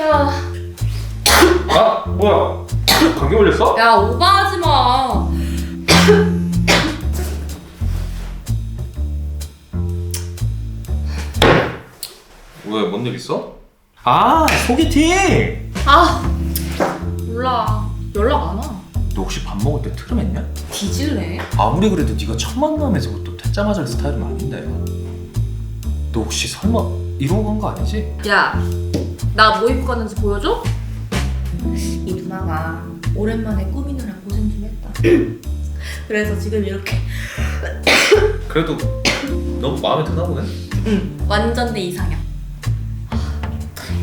야, 아 뭐야 감기 걸렸어? 야 오버하지 마. 왜 뭔 일 있어? 아 소개팅! 아, 몰라. 연락 안 와. 너 혹시 밥 먹을 때 트름했냐? 뒤질래? 아무리 그래도 네가 첫 만남에서부터 퇴짜맞을 스타일은 아닌데 너 혹시 설마 이러고 간거 아니지? 야, 나 뭐 입고 갔는지 보여줘? 이 누나가 오랜만에 꾸미느라 고생 좀 했다. 그래서 지금 이렇게 그래도 너무 마음에 드나 보네 응, 완전 내 이상형.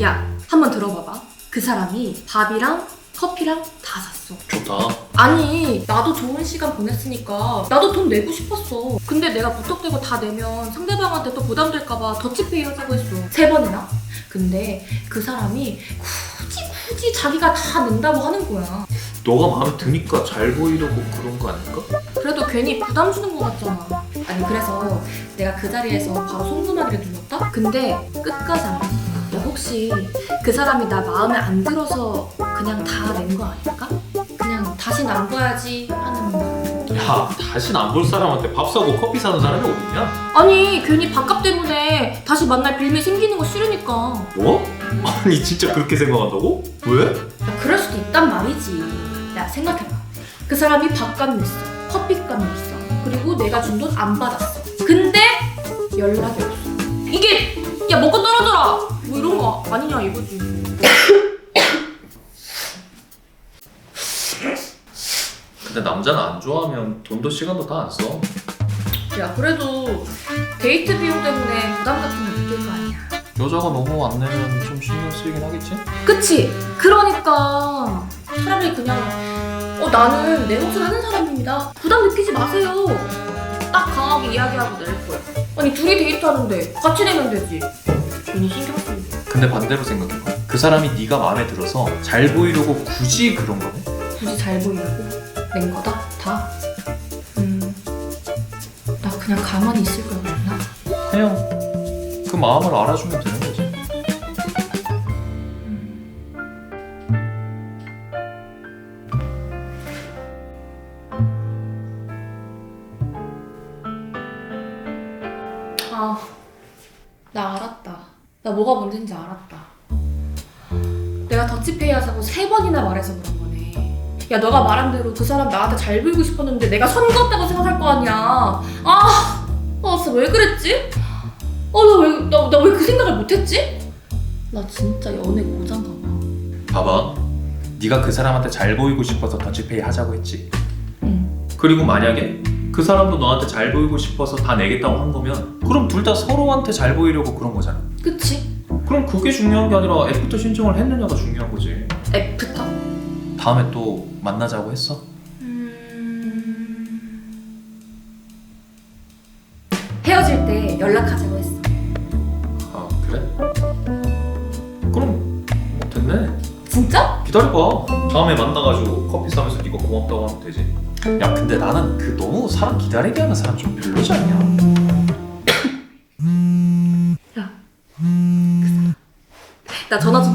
야, 한번 들어봐봐. 그 사람이 밥이랑 커피랑 다 샀어. 좋다 아니, 나도 좋은 시간 보냈으니까 나도 돈 내고 싶었어. 근데 내가 무턱대고 다 내면 상대방한테 또 부담될까봐 더치페이 하자고 했어. 세 번이나. 근데 그 사람이 굳이 굳이 자기가 다 낸다고 하는 거야. 너가 마음에 드니까 잘 보이려고 그런 거 아닐까? 그래도 괜히 부담 주는 거 같잖아. 아니 그래서 내가 그 자리에서 바로 송금하기를 눌렀다? 근데 끝까지 안 했어. 야 혹시 그 사람이 나 마음에 안 들어서 그냥 다 낸 거 아닐까? 그냥 다신 안 봐야지 하는 마음. 야 다신 안 볼 사람한테 밥 사고 커피 사는 사람이 어딨냐? 아니 괜히 밥값 때문에 다시 만날 빌미 생기는 거 싫으니까 뭐? 아니 진짜 그렇게 생각한다고? 왜? 야, 그럴 수도 있단 말이지 야 생각해봐 그 사람이 밥값 냈어 커피값 냈어 그리고 내가 준 돈 안 받았어 근데 연락이 없어 이게 야 먹고 떨어져라 남자는 안 좋아하면 돈도 시간도 다 안 써. 야 그래도 데이트 비용 때문에 부담 같은 거 느낄 거 아니야 여자가 너무 안 내면 좀 신경 쓰이긴 하겠지? 그치? 그러니까 차라리 그냥 어 나는 내 몫을 하는 사람입니다 부담 느끼지 마세요 딱 강하게 이야기하고 낼 거야 아니 둘이 데이트하는데 같이 내면 되지 괜히 신경 쓰이게 근데 반대로 생각해봐. 그 사람이 네가 마음에 들어서 잘 보이려고 굳이 그런 거네? 굳이 잘 보이려고 낸 거다 다? 음 나 그냥 가만히 있을 걸 그랬나? 그냥 그 마음을 알아주면 되는 거지. 아, 나 알았다. 나 뭐가 문제인지 알았다. 내가 더치페이 하자고 세 번이나 말해서 그런. 야, 너가 말한 대로 그 사람 나한테 잘 보이고 싶었는데 내가 선 그었다고 생각할 거 아니야. 아, 아, 왜 그랬지? 어, 나 왜, 나, 나왜 그 생각을 못했지? 나 진짜 연애 고장가 봐. 봐봐. 네가 그 사람한테 잘 보이고 싶어서 더치페이 하자고 했지. 응. 그리고 만약에 그 사람도 너한테 잘 보이고 싶어서 다 내겠다고 한 거면 그럼 둘 다 서로한테 잘 보이려고 그런 거잖아. 그치? 그럼 그게 중요한 게 아니라 애프터 신청을 했느냐가 중요한 거지. 애프터. 다음에 또 만나자고 했어? 음... 헤어질 때 연락하자고 했어. 아 그래? 그럼 뭐 됐네. 진짜? 기다려봐. 다음에 만나가지고 커피 사면서 네가 고맙다고 하면 되지. 야 근데 나는 그 너무 사람 기다리게 하는 사람 좀 별로지 않냐? 야. 나 전화 좀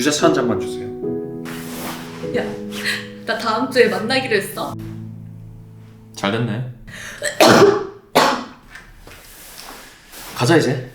유자차 한 잔만 주세요. 야, 나 다음 주에 만나기로 했어. 잘 됐네. 가자 이제.